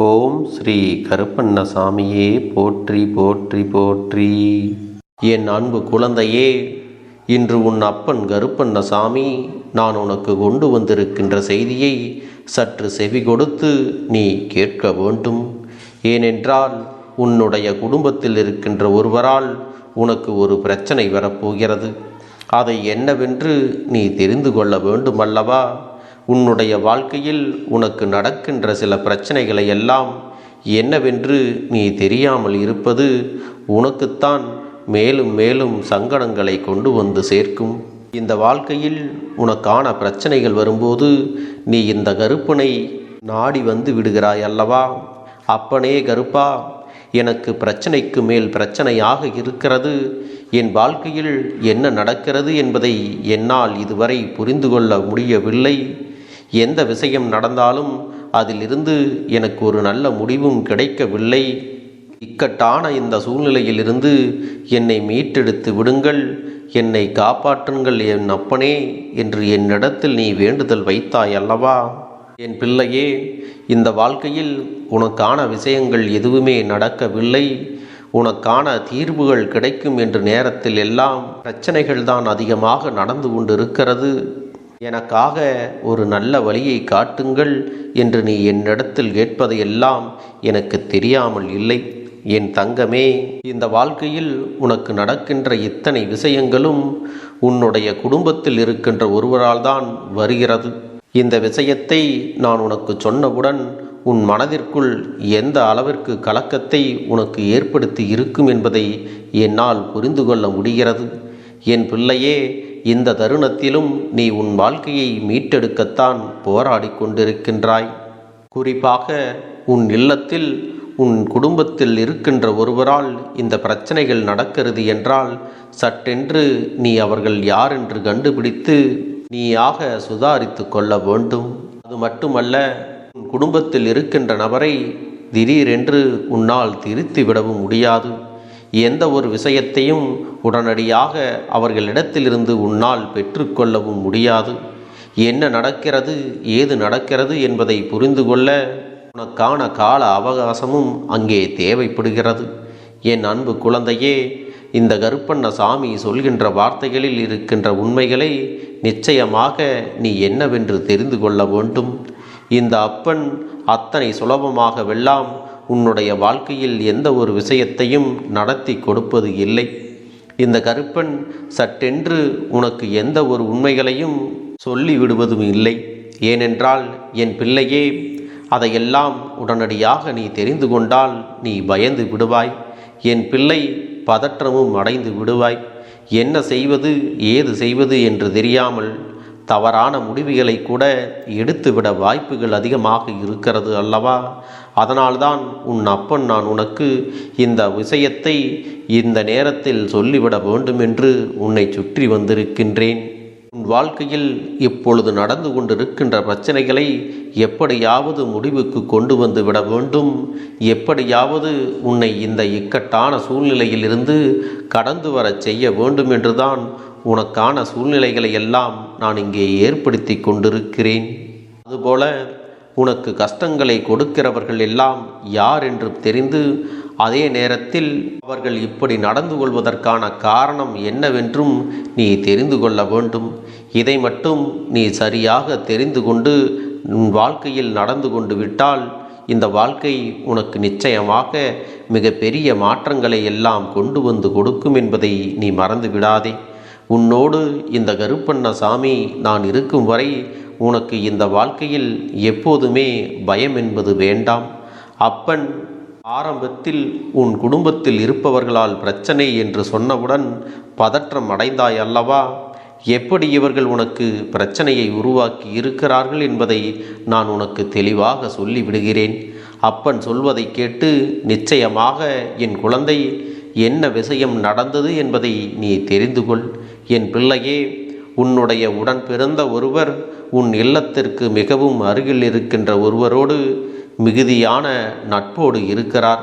ஓம் ஸ்ரீ கருப்பண்ணசாமியே போற்றி போற்றி போற்றி. என் அன்பு குழந்தையே இன்று உன் அப்பன் கருப்பண்ணசாமி நான் உனக்கு கொண்டு வந்திருக்கின்ற செய்தியை சற்று செவி கொடுத்து நீ கேட்க வேண்டும். ஏனென்றால் உன்னுடைய குடும்பத்தில் இருக்கின்ற ஒருவரால் உனக்கு ஒரு பிரச்சனை வரப்போகிறது. அதை என்னவென்று நீ தெரிந்து கொள்ள வேண்டுமல்லவா? உன்னுடைய வாழ்க்கையில் உனக்கு நடக்கின்ற சில பிரச்சனைகளை எல்லாம் என்னவென்று நீ தெரியாமல் இருப்பது உனக்குத்தான் மேலும் மேலும் சங்கடங்களை கொண்டு வந்து சேர்க்கும். இந்த வாழ்க்கையில் உனக்கான பிரச்சனைகள் வரும்போது நீ இந்த கருப்பனை நாடி வந்து விடுகிறாய் அல்லவா? அப்பனே கருப்பா எனக்கு பிரச்சனைக்கு மேல் பிரச்சனையாக இருக்கிறது. என் வாழ்க்கையில் என்ன நடக்கிறது என்பதை என்னால் இதுவரை புரிந்து கொள்ள முடியவில்லை. எந்த விஷயம் நடந்தாலும் அதிலிருந்து எனக்கு ஒரு நல்ல முடிவும் கிடைக்கவில்லை. இக்கட்டான இந்த சூழ்நிலையிலிருந்து என்னை மீட்டெடுத்து விடுங்கள். என்னை காப்பாற்றுங்கள் என் அப்பனே என்று என்னிடத்தில் நீ வேண்டுதல் வைத்தாய் அல்லவா என் பிள்ளையே இந்த வாழ்க்கையில் உனக்கான விஷயங்கள் எதுவுமே நடக்கவில்லை. உனக்கான தீர்வுகள் கிடைக்கும் என்ற நேரத்தில் எல்லாம் பிரச்சனைகள் தான் அதிகமாக நடந்து கொண்டிருக்கிறது. எனக்காக ஒரு நல்ல வழியை காட்டுங்கள் என்று நீ என்னிடத்தில் கேட்பதையெல்லாம் எனக்கு தெரியாமல் இல்லை. என் தங்கமே இந்த வாழ்க்கையில் உனக்கு நடக்கின்ற இத்தனை விஷயங்களும் உன்னுடைய குடும்பத்தில் இருக்கின்ற ஒருவரால் தான் வருகிறது. இந்த விஷயத்தை நான் உனக்கு சொன்னவுடன் உன் மனதிற்குள் எந்த அளவிற்கு கலக்கத்தை உனக்கு ஏற்படுத்தி இருக்கும் என்பதை என்னால் புரிந்து கொள்ள முடிகிறது. என் பிள்ளையே இந்த தருணத்திலும் நீ உன் வாழ்க்கையை மீட்டெடுக்கத்தான் போராடி கொண்டிருக்கின்றாய். குறிப்பாக உன் இல்லத்தில் உன் குடும்பத்தில் இருக்கின்ற ஒருவரால் இந்த பிரச்சனைகள் நடக்கிறது என்றால் சட்டென்று நீ அவர்கள் யார் என்று கண்டுபிடித்து நீயாக சுதாரித்து கொள்ள வேண்டும். அது மட்டுமல்ல உன் குடும்பத்தில் இருக்கின்ற நபரை திடீரென்று உன்னால் திருத்திவிடவும் முடியாது. எந்த ஒரு விஷயத்தையும் உடனடியாக அவர்களிடத்திலிருந்து உன்னால் பெற்றுக்கொள்ளவும் முடியாது. என்ன நடக்கிறது ஏது நடக்கிறது என்பதை புரிந்து கொள்ள உனக்கான கால அவகாசமும் அங்கே தேவைப்படுகிறது. என் அன்பு குழந்தையே இந்த கருப்பண்ண சாமி சொல்கின்ற வார்த்தைகளில் இருக்கின்ற உண்மைகளை நிச்சயமாக நீ என்னவென்று தெரிந்து கொள்ள வேண்டும். இந்த அப்பன் அத்தனை சுலபமாக வெல்லாம் உன்னுடைய வாழ்க்கையில் எந்த ஒரு விஷயத்தையும் நடத்தி கொடுப்பது இல்லை. இந்த கருப்பன் சட்டென்று உனக்கு எந்த ஒரு உண்மைகளையும் சொல்லி விடுவதும் இல்லை. ஏனென்றால் என் பிள்ளையே அதையெல்லாம் உடனடியாக நீ தெரிந்து கொண்டால் நீ பயந்து விடுவாய். என் பிள்ளை பதற்றமும் அடைந்து விடுவாய். என்ன செய்வது ஏது செய்வது என்று தெரியாமல் தவறான முடிவுகளை கூட எடுத்துவிட வாய்ப்புகள் அதிகமாக இருக்கிறது அல்லவா? அதனால்தான் உன் அப்பன் நான் உனக்கு இந்த விஷயத்தை இந்த நேரத்தில் சொல்லிவிட வேண்டும் என்று உன்னை சுற்றி வந்திருக்கின்றேன். உன் வாழ்க்கையில் இப்பொழுது நடந்து கொண்டிருக்கின்ற பிரச்சனைகளை எப்படியாவது முடிவுக்கு கொண்டு வந்து விட வேண்டும். எப்படியாவது உன்னை இந்த இக்கட்டான சூழ்நிலையிலிருந்து கடந்து வரச் செய்ய வேண்டும் என்றுதான் உனக்கான சூழ்நிலைகளை எல்லாம் நான் இங்கே ஏற்படுத்தி கொண்டிருக்கிறேன். அதுபோல உனக்கு கஷ்டங்களை கொடுக்கிறவர்கள் எல்லாம் யார் என்று தெரிந்து அதே நேரத்தில் அவர்கள் இப்படி நடந்து கொள்வதற்கான காரணம் என்னவென்றும் நீ தெரிந்து கொள்ள வேண்டும். இதை மட்டும் நீ சரியாக தெரிந்து கொண்டு உன் வாழ்க்கையில் நடந்து கொண்டு விட்டால் இந்த வாழ்க்கை உனக்கு நிச்சயமாக மிகப்பெரிய மாற்றங்களை எல்லாம் கொண்டு வந்து கொடுக்கும் என்பதை நீ மறந்து விடாதே. உன்னோடு இந்த கருப்பண்ண சாமி நான் இருக்கும் வரை உனக்கு இந்த வாழ்க்கையில் எப்போதுமே பயம் என்பது வேண்டாம். அப்பன் ஆரம்பத்தில் உன் குடும்பத்தில் இருப்பவர்களால் பிரச்சனை என்று சொன்னவுடன் பதற்றம் அடைந்தாய் அல்லவா? எப்படி இவர்கள் உனக்கு பிரச்சனையை உருவாக்கி இருக்கிறார்கள் என்பதை நான் உனக்கு தெளிவாக சொல்லிவிடுகிறேன். அப்பன் சொல்வதை கேட்டு நிச்சயமாக என் குழந்தை என்ன விஷயம் நடந்தது என்பதை நீ தெரிந்து கொள். என் பிள்ளையே உன்னுடைய உடன் பிறந்த ஒருவர் உன் இல்லத்திற்கு மிகவும் அருகில் இருக்கின்ற ஒருவரோடு மிகுதியான நட்போடு இருக்கிறார்.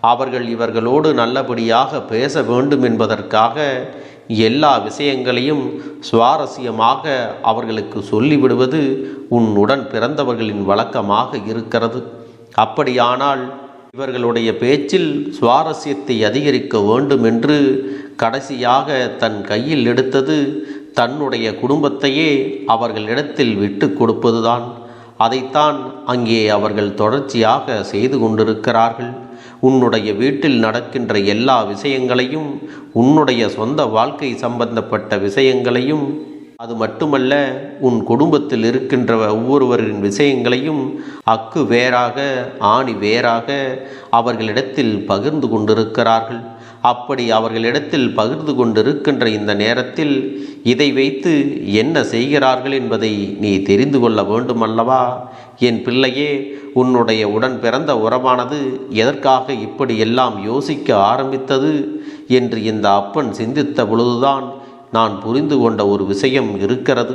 அவர்கள் இவர்களோடு நல்லபடியாக பேச வேண்டும் என்பதற்காக எல்லா விஷயங்களையும் சுவாரஸ்யமாக அவர்களுக்கு சொல்லிவிடுவது உன் உடன் பிறந்தவர்களின் வழக்கமாக இருக்கிறது. அப்படியானால் இவர்களுடைய பேச்சில் சுவாரஸ்யத்தை அதிகரிக்க வேண்டும் என்று கடைசியாக தன் கையில் எடுத்தது தன்னுடைய குடும்பத்தையே அவர்களிடத்தில் விட்டு கொடுப்பதுதான். அதைத்தான் அங்கே அவர்கள் தொடர்ச்சியாக செய்து கொண்டிருக்கிறார்கள். உன்னுடைய வீட்டில் நடக்கின்ற எல்லா விஷயங்களையும் உன்னுடைய சொந்த வாழ்க்கை சம்பந்தப்பட்ட விஷயங்களையும் அது மட்டுமல்ல உன் குடும்பத்தில் இருக்கின்ற ஒவ்வொருவரின் விஷயங்களையும் அக்கு வேறாக ஆணி வேறாக அவர்களிடத்தில் பகிர்ந்து கொண்டிருக்கிறார்கள். அப்படி அவர்களிடத்தில் பகிர்ந்து கொண்டிருக்கின்ற இந்த நேரத்தில் இதை வைத்து என்ன செய்கிறார்கள் என்பதை நீ தெரிந்து கொள்ள வேண்டுமல்லவா? என் பிள்ளையே உன்னுடைய உடன் பிறந்த உறவானது எதற்காக இப்படி எல்லாம் யோசிக்க ஆரம்பித்தது? என்று இந்த அப்பன் சிந்தித்த பொழுதுதான் நான் புரிந்து கொண்ட ஒரு விஷயம் இருக்கிறது.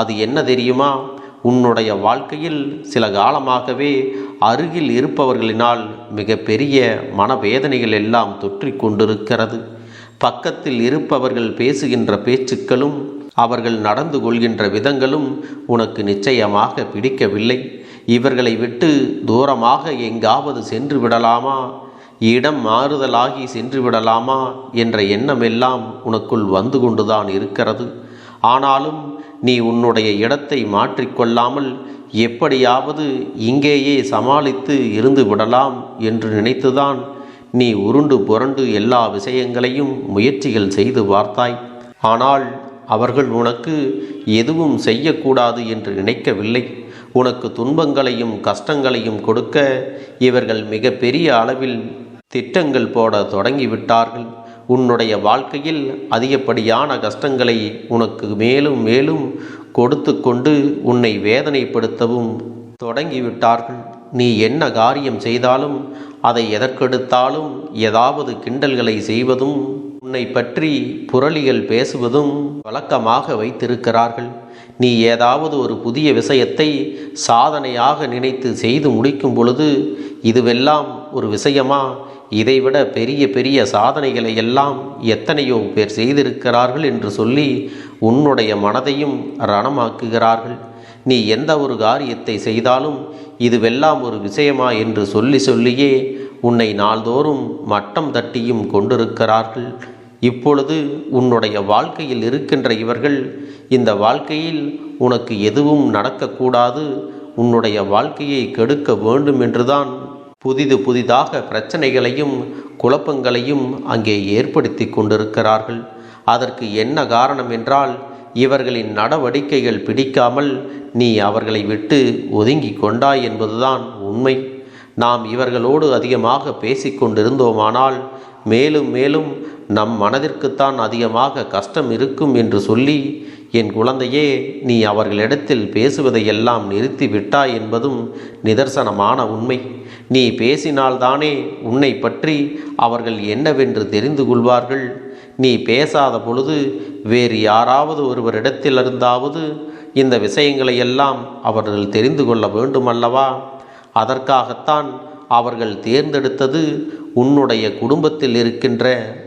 அது என்ன தெரியுமா? உன்னுடைய வாழ்க்கையில் சில காலமாகவே அருகில் இருப்பவர்களினால் மிகப்பெரிய மனவேதனைகள் எல்லாம் தொற்றிக் கொண்டிருக்கிறது. பக்கத்தில் இருப்பவர்கள் பேசுகின்ற பேச்சுக்களும் அவர்கள் நடந்து கொள்கின்ற விதங்களும் உனக்கு நிச்சயமாக பிடிக்கவில்லை. இவர்களை விட்டு தூரமாக எங்காவது சென்று விடலாமா? இடம் மாறுதலாகி சென்று விடலாமா என்ற எண்ணமெல்லாம் உனக்குள் வந்து கொண்டுதான் இருக்கிறது. ஆனாலும் நீ உன்னுடைய இடத்தை மாற்றிக்கொள்ளாமல் எப்படியாவது இங்கேயே சமாளித்து இருந்து விடலாம் என்று நினைத்துதான் நீ உருண்டு புரண்டு எல்லா விஷயங்களையும் முயற்சிகள் செய்து பார்த்தாய். ஆனால் அவர்கள் உனக்கு எதுவும் செய்யக்கூடாது என்று நினைக்கவில்லை. உனக்கு துன்பங்களையும் கஷ்டங்களையும் கொடுக்க இவர்கள் மிக பெரிய அளவில் திட்டங்கள் போட தொடங்கிவிட்டார்கள். உன்னுடைய வாழ்க்கையில் அதிகப்படியான கஷ்டங்களை உனக்கு மேலும் மேலும் கொடுத்து கொண்டு உன்னை வேதனைப்படுத்தவும் தொடங்கிவிட்டார்கள். நீ என்ன காரியம் செய்தாலும் அதை எதற்கெடுத்தாலும் ஏதாவது கிண்டல்களை செய்வதும் உன்னை பற்றி புரளிகள் பேசுவதும் வழக்கமாக வைத்திருக்கிறார்கள். நீ ஏதாவது ஒரு புதிய விஷயத்தை சாதனையாக நினைத்து செய்து முடிக்கும் பொழுது இதுவெல்லாம் ஒரு விஷயமா? இதைவிட பெரிய பெரிய சாதனைகளை எல்லாம் எத்தனையோ பேர் செய்திருக்கிறார்கள் என்று சொல்லி உன்னுடைய மனதையும் ரணமாக்குகிறார்கள். நீ எந்த ஒரு காரியத்தை செய்தாலும் இதுவெல்லாம் ஒரு விஷயமா என்று சொல்லி சொல்லியே உன்னை நாள்தோறும் மட்டம் தட்டியும் கொண்டிருக்கிறார்கள். இப்பொழுது உன்னுடைய வாழ்க்கையில் இருக்கின்ற இவர்கள் இந்த வாழ்க்கையில் உனக்கு எதுவும் நடக்கக்கூடாது உன்னுடைய வாழ்க்கையை கெடுக்க வேண்டும் என்றுதான் புதிது புதிதாக பிரச்சனைகளையும் குழப்பங்களையும் அங்கே ஏற்படுத்தி கொண்டிருக்கிறார்கள். அதற்கு என்ன காரணம் என்றால் இவர்களின் நடவடிக்கைகள் பிடிக்காமல் நீ அவர்களை விட்டு ஒதுங்கி கொண்டாய் என்பதுதான் உண்மை. நாம் இவர்களோடு அதிகமாக பேசிக்கொண்டிருந்தோமானால் மேலும் மேலும் நம் மனதிற்குத்தான் அதிகமாக கஷ்டம் இருக்கும் என்று சொல்லி என் குழந்தையே நீ அவர்களிடத்தில் பேசுவதையெல்லாம் நிறுத்தி விட்டாய் என்பதும் நிதர்சனமான உண்மை. நீ பேசினால்தானே உன்னை பற்றி அவர்கள் என்னவென்று தெரிந்து கொள்வார்கள். நீ பேசாத பொழுது வேறு யாராவது ஒருவரிடத்திலிருந்தாவது இந்த விஷயங்களை எல்லாம் அவர்கள் தெரிந்து கொள்ள வேண்டுமல்லவா? அதற்காகத்தான் அவர்கள் தேர்ந்தெடுத்தது உன்னுடைய குடும்பத்தில் இருக்கின்ற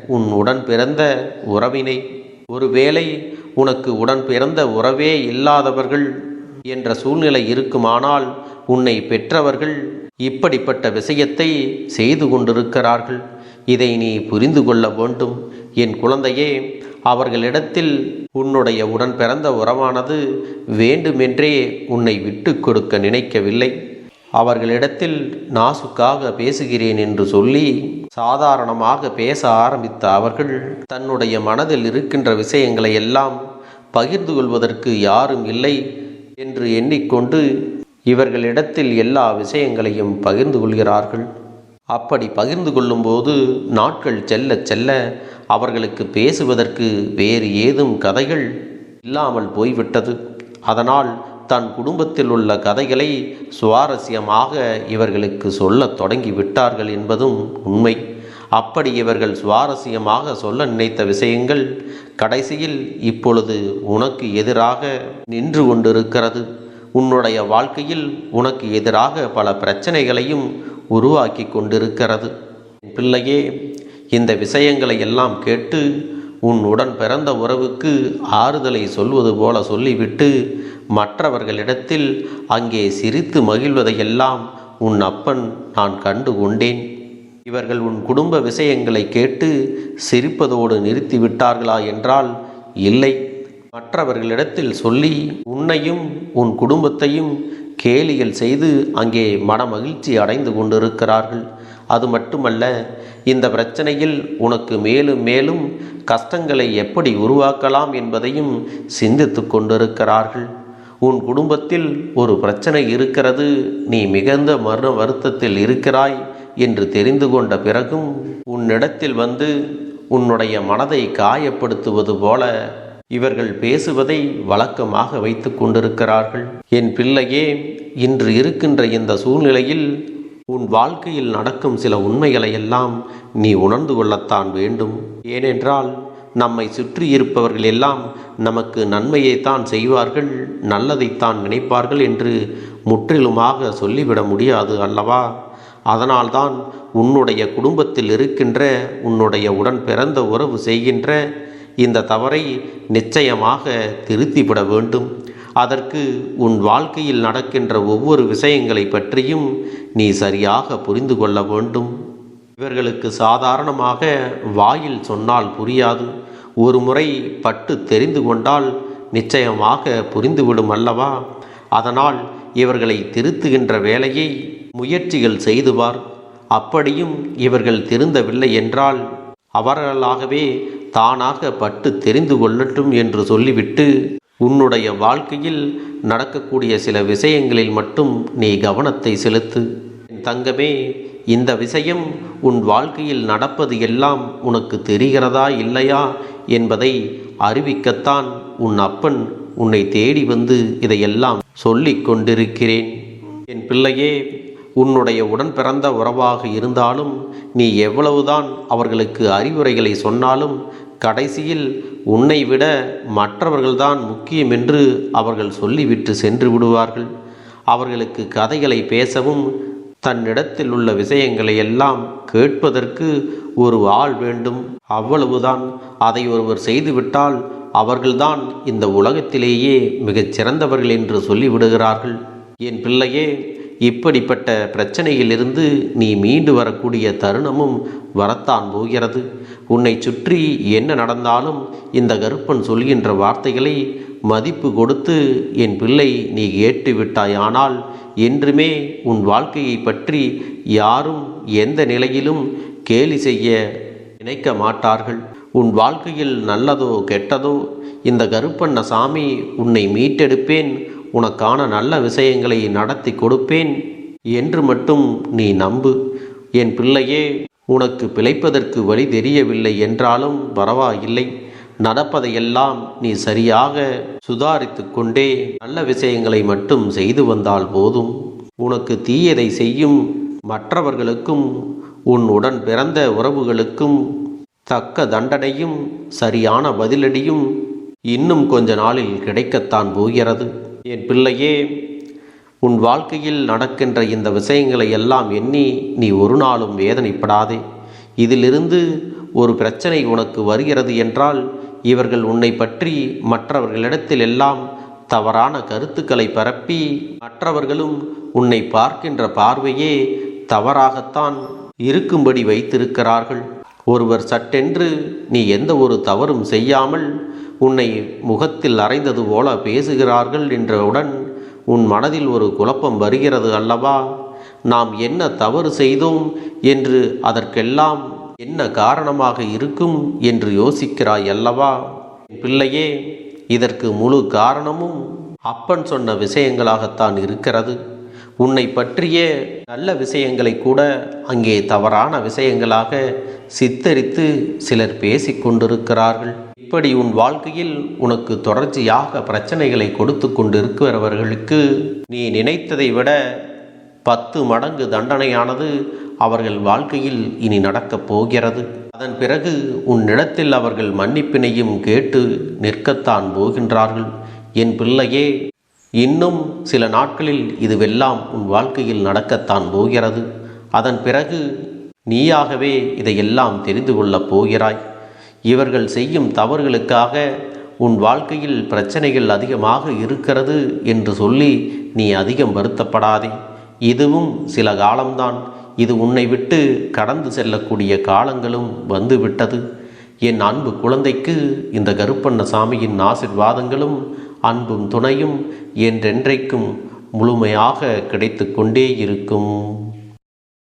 உன் உடன் பிறந்த உறவினை. ஒருவேளை உனக்கு உடன் பிறந்த உறவே இல்லாதவர்கள் என்ற சூழ்நிலை இருக்குமானால் உன்னை பெற்றவர்கள் இப்படிப்பட்ட விஷயத்தை செய்து கொண்டிருக்கிறார்கள். இதை நீ புரிந்து கொள்ள வேண்டும். என் குழந்தையே அவர்களிடத்தில் உன்னுடைய உடன் பிறந்த உறவானது வேண்டுமென்றே உன்னை விட்டு கொடுக்க நினைக்கவில்லை. அவர்களிடத்தில் நாசுக்காக பேசுகிறேன் என்று சொல்லி சாதாரணமாக பேச ஆரம்பித்த அவர்கள் தன்னுடைய மனதில் இருக்கின்ற விஷயங்களை எல்லாம் பகிர்ந்து கொள்வதற்கு யாரும் இல்லை என்று எண்ணிக்கொண்டு இவர்களிடத்தில் எல்லா விஷயங்களையும் பகிர்ந்து கொள்கிறார்கள். அப்படி பகிர்ந்து கொள்ளும்போது நாட்கள் செல்ல செல்ல அவர்களுக்கு பேசுவதற்கு வேறு ஏதும் கதைகள் இல்லாமல் போய்விட்டது. அதனால் தன் குடும்பத்தில் உள்ள கதைகளை சுவாரஸ்யமாக இவர்களுக்கு சொல்லத் தொடங்கி விட்டார்கள் என்பதும் உண்மை. அப்படி இவர்கள் சுவாரஸ்யமாக சொல்ல நினைத்த விஷயங்கள் கடைசியில் இப்பொழுது உனக்கு எதிராக நின்று கொண்டிருக்கிறது. உன்னுடைய வாழ்க்கையில் உனக்கு எதிராக பல பிரச்சனைகளையும் உருவாக்கி கொண்டிருக்கிறது. பிள்ளையே இந்த விஷயங்களை எல்லாம் கேட்டு உன் உடன் பிறந்த உறவுக்கு ஆறுதலை சொல்வது போல சொல்லிவிட்டு மற்றவர்களிடத்தில் அங்கே சிரித்து மகிழ்வதையெல்லாம் உன் அப்பன் நான் கண்டு கொண்டேன். இவர்கள் உன் குடும்ப விஷயங்களை கேட்டு சிரிப்பதோடு நிறுத்திவிட்டார்களா என்றால் இல்லை. மற்றவர்களிடத்தில் சொல்லி உன்னையும் உன் குடும்பத்தையும் கேலிகள் செய்து அங்கே மனமகிழ்ச்சி அடைந்து கொண்டிருக்கிறார்கள். அது மட்டுமல்ல இந்த பிரச்சனையில் உனக்கு மேலும் மேலும் கஷ்டங்களை எப்படி உருவாக்கலாம் என்பதையும் சிந்தித்து கொண்டிருக்கிறார்கள். உன் குடும்பத்தில் ஒரு பிரச்சனை இருக்கிறது நீ மிகுந்த மரண வருத்தத்தில் இருக்கிறாய் என்று தெரிந்து கொண்ட பிறகும் உன்னிடத்தில் வந்து உன்னுடைய மனதை காயப்படுத்துவது போல இவர்கள் பேசுவதை வழக்கமாக வைத்து கொண்டிருக்கிறார்கள். என் பிள்ளையே இன்று இருக்கின்ற இந்த சூழ்நிலையில் உன் வாழ்க்கையில் நடக்கும் சில உண்மைகளை எல்லாம் நீ உணர்ந்து கொள்ளத்தான் வேண்டும். ஏனென்றால் நம்மை சுற்றி இருப்பவர்கள் எல்லாம் நமக்கு நன்மையைத்தான் செய்வார்கள் நல்லதைத்தான் நினைப்பார்கள் என்று முற்றிலுமாக சொல்லிவிட முடியாது அல்லவா? அதனால்தான் உன்னுடைய குடும்பத்தில் இருக்கின்ற உன்னுடைய உடன் பிறந்த உறவு செய்கின்ற இந்த தவறை நிச்சயமாக திருத்திவிட வேண்டும். அதற்கு உன் வாழ்க்கையில் நடக்கின்ற ஒவ்வொரு விஷயங்களை பற்றியும் நீ சரியாக புரிந்து கொள்ள வேண்டும். இவர்களுக்கு சாதாரணமாக வாயில் சொன்னால் புரியாது. ஒரு முறை பட்டு தெரிந்து கொண்டால் நிச்சயமாக புரிந்துவிடும் அல்லவா? அதனால் இவர்களை திருத்துகின்ற வேலையை முயற்சிகள் செய்துவார். அப்படியும் இவர்கள் திருந்தவில்லை என்றால் அவர்களாகவே தானாக பட்டு தெரிந்து கொள்ளட்டும் என்று சொல்லிவிட்டு உன்னுடைய வாழ்க்கையில் நடக்கக்கூடிய சில விஷயங்களில் மட்டும் நீ கவனத்தை செலுத்து. என் தங்கமே இந்த விஷயம் உன் வாழ்க்கையில் நடப்பது எல்லாம் உனக்கு தெரிகிறதா இல்லையா என்பதை அறிவிக்கத்தான் உன் அப்பன் உன்னை தேடி வந்து இதையெல்லாம் சொல்லிக் கொண்டிருக்கிறேன். என் பிள்ளையே உன்னுடைய உடன் பிறந்த உறவாக இருந்தாலும் நீ எவ்வளவுதான் அவர்களுக்கு அறிவுரைகளை சொன்னாலும் கடைசியில் உன்னை விட மற்றவர்கள்தான் முக்கியம் என்று அவர்கள் சொல்லிவிட்டு சென்று விடுவார்கள். அவர்களுக்கு கதைகளை பேசவும் தன்னிடத்தில் உள்ள விஷயங்களை எல்லாம் கேட்பதற்கு ஒரு ஆள் வேண்டும். அவ்வளவுதான். அதை ஒருவர் செய்துவிட்டால் அவர்கள்தான் இந்த உலகத்திலேயே மிகச் சிறந்தவர்கள் என்று சொல்லிவிடுகிறார்கள். என் பிள்ளையே இப்படிப்பட்ட பிரச்சனையிலிருந்து நீ மீண்டு வரக்கூடிய தருணமும் வரத்தான் போகிறது. உன்னை சுற்றி என்ன நடந்தாலும் இந்த கருப்பன் சொல்கின்ற வார்த்தைகளை மதிப்பு கொடுத்து என் பிள்ளை நீ கேட்டு என்றுமே உன் வாழ்க்கையை பற்றி யாரும் எந்த நிலையிலும் கேலி செய்ய நினைக்க மாட்டார்கள். உன் வாழ்க்கையில் நல்லதோ கெட்டதோ இந்த கருப்பண்ண சாமி உன்னை மீட்டெடுப்பேன். உனக்கான நல்ல விஷயங்களை நடத்தி கொடுப்பேன் என்று மட்டும் நீ நம்பு. என் பிள்ளையே உனக்கு பிழைப்பதற்கு வழி தெரியவில்லை என்றாலும் பரவாயில்லை. நடப்பதையெல்லாம் நீ சரியாக சுதாரித்து கொண்டே நல்ல விஷயங்களை மட்டும் செய்து வந்தால் போதும். உனக்கு தீயதை செய்யும் மற்றவர்களுக்கும் உன் உடன் பிறந்த உறவுகளுக்கும் தக்க தண்டனையும் சரியான பதிலடியும் இன்னும் கொஞ்ச நாளில் கிடைக்கத்தான் போகிறது. என் பிள்ளையே உன் வாழ்க்கையில் நடக்கின்ற இந்த விஷயங்களை எல்லாம் எண்ணி நீ ஒரு நாளும் வேதனைப்படாதே. இதிலிருந்து ஒரு பிரச்சனை உனக்கு வருகிறது என்றால் இவர்கள் உன்னை பற்றி மற்றவர்களிடத்தில் எல்லாம் தவறான கருத்துக்களை பரப்பி மற்றவர்களும் உன்னை பார்க்கின்ற பார்வையே தவறாகத்தான் இருக்கும்படி வைத்திருக்கிறார்கள். ஒருவர் சட்டென்று நீ எந்த ஒரு தவறும் செய்யாமல் உன்னை முகத்தில் அறைந்தது போல பேசுகிறார்கள் என்றவுடன் உன் மனதில் ஒரு குழப்பம் வருகிறது அல்லவா? நாம் என்ன தவறு செய்தோம் என்று அதற்கெல்லாம் என்ன காரணமாக இருக்கும் என்று யோசிக்கிறாய் அல்லவா? பிள்ளையே இதற்கு முழு காரணமும் அப்பன் சொன்ன விஷயங்களாகத்தான் இருக்கிறது. உன்னை பற்றிய நல்ல விஷயங்களை கூட அங்கே தவறான விஷயங்களாக சித்தரித்து சிலர் பேசிக்கொண்டிருக்கிறார்கள். கொண்டிருக்கிறார்கள் இப்படி உன் வாழ்க்கையில் உனக்கு தொடர்ச்சியாக பிரச்சனைகளை கொடுத்து கொண்டிருக்கிறவர்களுக்கு நீ நினைத்ததை விட பத்து மடங்கு தண்டனையானது அவர்கள் வாழ்க்கையில் இனி நடக்கப் போகிறது. அதன் பிறகு உன்னிடத்தில் அவர்கள் மன்னிப்பினையும் கேட்டு நிற்கத்தான் போகின்றார்கள். என் பிள்ளையே இன்னும் சில நாட்களில் இதுவெல்லாம் உன் வாழ்க்கையில் நடக்கத்தான் போகிறது. அதன் பிறகு நீயாகவே இதையெல்லாம் தெரிந்து கொள்ளப் போகிறாய். இவர்கள் செய்யும் தவறுகளுக்காக உன் வாழ்க்கையில் பிரச்சனைகள் அதிகமாக இருக்கிறது என்று சொல்லி நீ அதிகம் வருத்தப்படாதே. இதுவும் சில காலம்தான். இது உன்னை விட்டு கடந்து செல்லக்கூடிய காலங்களும் வந்துவிட்டது. என் அன்பு குழந்தைக்கு இந்த கருப்பண்ண சாமியின் ஆசிர்வாதங்களும் அன்பும் துணையும் என்றென்றைக்கும் முழுமையாக கிடைத்து கொண்டே இருக்கும்.